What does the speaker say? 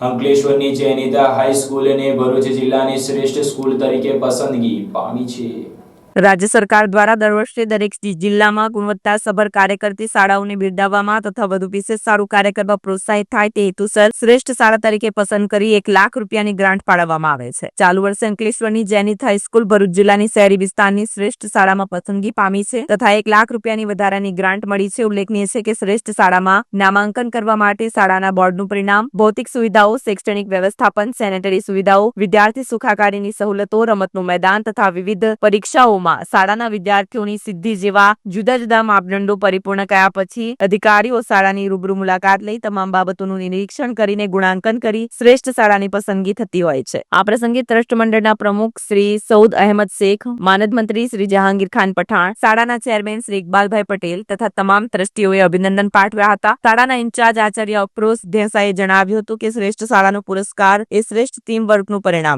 અંકલેશ્વરની જૈનિત હાઈસ્કૂલને ભરૂચ જિલ્લાની શ્રેષ્ઠ સ્કૂલ તરીકે પસંદગી પામી છે. રાજ્ય સરકાર દ્વારા દર વર્ષે દરેક જિલ્લામાં જિલ્લામાં ગુણવત્તાસભર કાર્ય કરતી શાળાઓને બિરદાવવામાં તથા વધુ વિશેષ સારું કાર્ય કરવા પ્રોત્સાહિત થાય તે હેતુસર શ્રેષ્ઠ શાળા તરીકે પસંદ કરી એક લાખ રૂપિયાની ગ્રાન્ટ ફાળવવામાં આવે છે. ચાલુ વર્ષે અંકલેશ્વરની જેનિથ હાઈસ્કૂલ ભરૂચ જિલ્લાની શહેરી વિસ્તારની શ્રેષ્ઠ શાળામાં પસંદગી પામી છે તથા એક લાખ રૂપિયાની વધારાની ગ્રાન્ટ મળી છે. ઉલ્લેખનીય છે કે શ્રેષ્ઠ શાળામાં નામાંકન કરવા માટે શાળાના બોર્ડનું પરિણામ, ભૌતિક સુવિધાઓ, શૈક્ષણિક વ્યવસ્થાપન, સેનેટરી સુવિધાઓ, વિદ્યાર્થી સુખાકારીની સહુલતો રમતનું મેદાન તથા વિવિધ પરીક્ષાઓમાં શાળાના વિદ્યાર્થીઓની સિદ્ધિ જેવા જુદા જુદા માપદંડો પરિપૂર્ણ કયા પછી અધિકારીઓ શાળાની રૂબરૂ મુલાકાત લઈ તમામ બાબતોનું નિરીક્ષણ કરીને ગુણાંકન કરી શ્રેષ્ઠ શાળાની પસંદગી થતી હોય છે. આ પ્રસંગે ટ્રસ્ટ મંડળના પ્રમુખ શ્રી સૌદ અહેમદ શેખ, માનદ મંત્રી શ્રી જહાંગીર ખાન પઠાણ, શાળાના ચેરમેન શ્રી ઇકબાલભાઈ પટેલ તથા તમામ ટ્રસ્ટીઓએ અભિનંદન પાઠવ્યા હતા. શાળાના ઇન્ચાર્જ આચાર્ય અફરોઝ ઢેસાએ જણાવ્યું હતું કે શ્રેષ્ઠ શાળાનો પુરસ્કાર એ શ્રેષ્ઠ ટીમ વર્કનું પરિણામ